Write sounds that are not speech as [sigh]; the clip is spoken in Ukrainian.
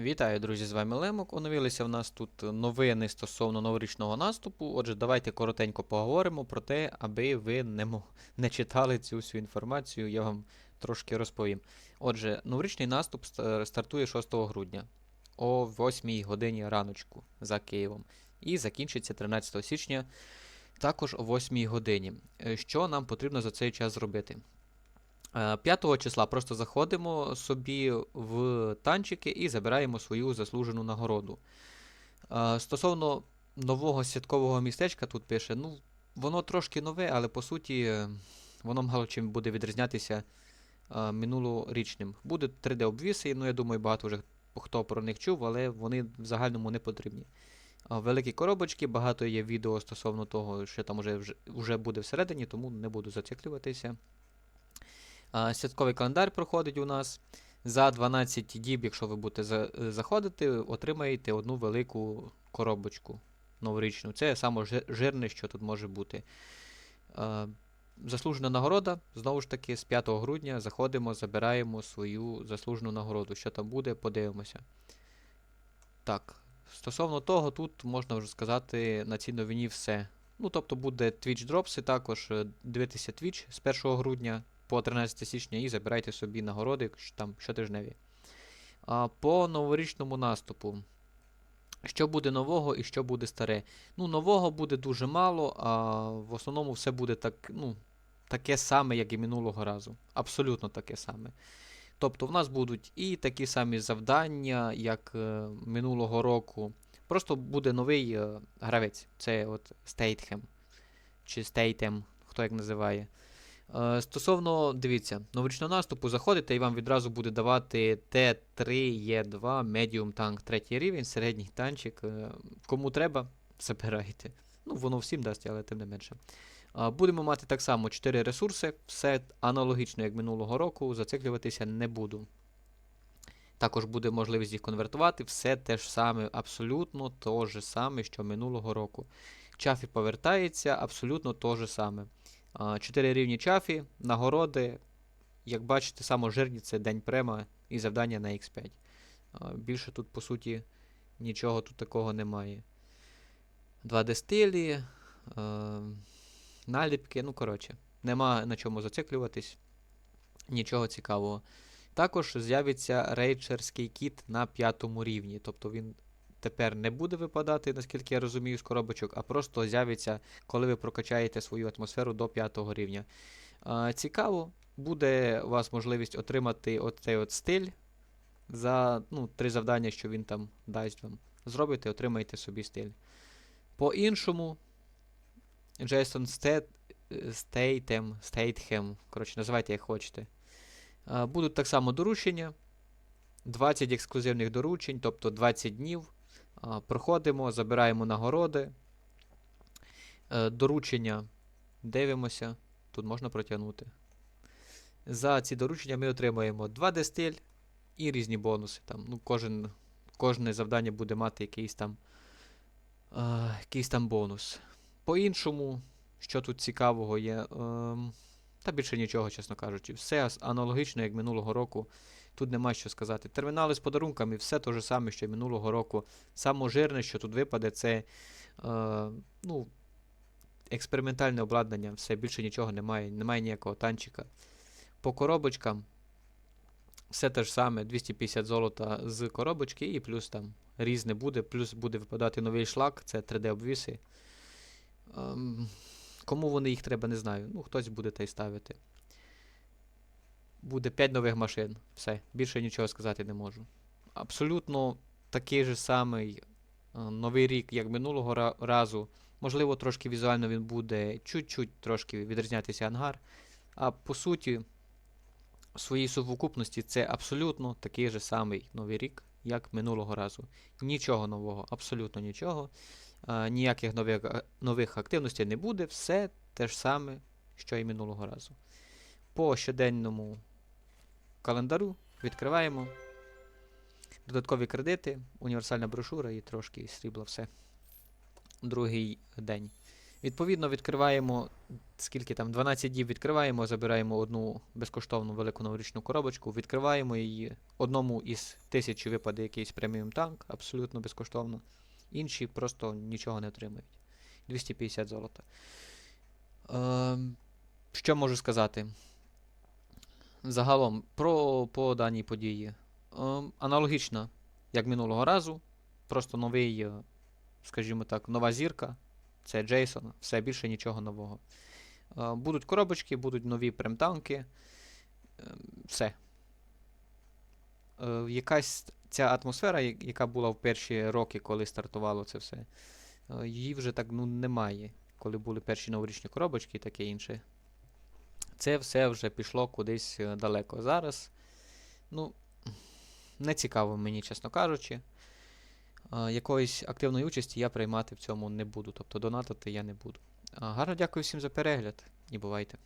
Вітаю, друзі, з вами Лемок. Оновилися в нас тут новини стосовно новорічного наступу. Отже, давайте коротенько поговоримо про те, аби ви не, не читали цю всю інформацію, я вам трошки розповім. Отже, новорічний наступ стартує 6 грудня о 8 годині раночку за Києвом і закінчиться 13 січня також о 8 годині. Е, Що нам потрібно за цей час зробити? Е, 5 числа просто заходимо собі в танчики і забираємо свою заслужену нагороду. Е, Стосовно нового святкового містечка, тут пише, ну, воно трошки нове, але по суті е, воно мало чим буде відрізнятися е, минулорічним. Будуть 3D-обвіси, ну я думаю, багато вже хто про них чув, але вони в загальному не потрібні. Е, Великі коробочки, багато є відео стосовно того, що там вже, вже буде всередині, тому не буду зациклюватися. Святковий календар проходить у нас. За 12 діб, якщо ви будете заходити, отримаєте одну велику коробочку новорічну. Це саме жирне, що тут може бути. Заслужена нагорода. Знову ж таки, з 5 грудня заходимо, забираємо свою заслужену нагороду. Що там буде, подивимося. Так. Стосовно того, тут можна вже сказати на цій новині все. Ну, тобто буде Twitch дропси також. е, Дивитися Twitch з 1 грудня по 13 січня і забирайте собі нагороди там щотижневі. А, по новорічному наступу. Що буде нового і що буде старе? Ну, нового буде дуже мало, а в основному все буде так, ну, таке саме, як і минулого разу. Абсолютно таке саме. Тобто в нас будуть і такі самі завдання, як е, минулого року. Просто буде новий е, гравець. Це от Стейтхем. Чи Стейтем, хто як називає. Е, Стосовно, дивіться, новорічного наступу заходите і вам відразу буде давати Т3Е2 Medium Tank третій рівень, середній танчик. Е, Кому треба, [laughs] забирайте. Ну, воно всім дасть, але тим не менше. Е, Будемо мати так само 4 ресурси, все аналогічно, як минулого року, зациклюватися не буду. Також буде можливість їх конвертувати, все те ж саме, абсолютно те ж саме, що минулого року. Чафі повертається, абсолютно те ж саме. Чотири рівні чафі, нагороди. Як бачите, саможирні це день према і завдання на X5. Більше тут, по суті, нічого тут такого немає. 2D стилі, е, наліпки, ну коротше, нема на чому зациклюватись. Нічого цікавого. Також з'явиться рейчерський кіт на п'ятому рівні. Тобто він тепер не буде випадати, наскільки я розумію, з коробочок, а просто з'явиться коли ви прокачаєте свою атмосферу до 5 рівня. А, цікаво, буде у вас можливість отримати оцей от стиль за ну, три завдання, що він там дасть вам. Зробите, отримаєте собі стиль. По-іншому, Джейсон Стет, Стейтем, Стейтхем, коротше, називайте як хочете. Будуть так само доручення. 20 ексклюзивних доручень, тобто 20 днів. Проходимо, забираємо нагороди. Е, Доручення дивимося. Тут можна протягнути. За ці доручення ми отримаємо 2D стиль і різні бонуси. Там, ну, кожен, кожне завдання буде мати якийсь там, е, якийсь там бонус. По-іншому, що тут цікавого є. ем, та більше нічого, чесно кажучи. Все аналогічно, як минулого року. Тут нема що сказати. Термінали з подарунками, все те ж саме, що й минулого року. Саме жирне, що тут випаде, це е, ну, експериментальне обладнання. Все, більше нічого немає, немає ніякого танчика. По коробочкам все те ж саме, 250 золота з коробочки, і плюс там різне буде, плюс буде випадати новий шлак, це 3D-обвіси. Ем, кому вони їх треба, не знаю. Ну, хтось буде та й ставити. Буде 5 нових машин. Все, більше нічого сказати не можу. Абсолютно такий же самий е, новий рік, як минулого разу. Можливо, трошки візуально він буде чуть-чуть трошки відрізнятися ангар. А по суті, в своїй сукупності це абсолютно такий же самий новий рік, як минулого разу. Нічого нового, абсолютно нічого. Е, ніяких нових, нових активностей не буде, все те ж саме, що і минулого разу. По щоденному календару відкриваємо. Додаткові кредити, універсальна брошура і трошки срібла, все. Другий день. Відповідно, відкриваємо скільки там, 12 діб відкриваємо, забираємо одну безкоштовну велику новорічну коробочку, відкриваємо її. Одному із тисячі випаде якийсь преміум танк, абсолютно безкоштовно. Інші просто нічого не отримають. 250 золота. Ем, що можу сказати? Загалом про по даній події. Ем, аналогічно, як минулого разу. Просто новий, е, скажімо так, нова зірка. Це Джейсон, все більше нічого нового. Е, Будуть коробочки, будуть нові премтанки. Е, Все. Е, Якась ця атмосфера, яка була в перші роки, коли стартувало це все, її вже так ну, немає, коли були перші новорічні коробочки і таке інше. Це все вже пішло кудись е, далеко. Зараз, ну, не цікаво мені, чесно кажучи. Е, Якоїсь активної участі я приймати в цьому не буду, тобто донатити я не буду. Гарно дякую всім за перегляд і бувайте.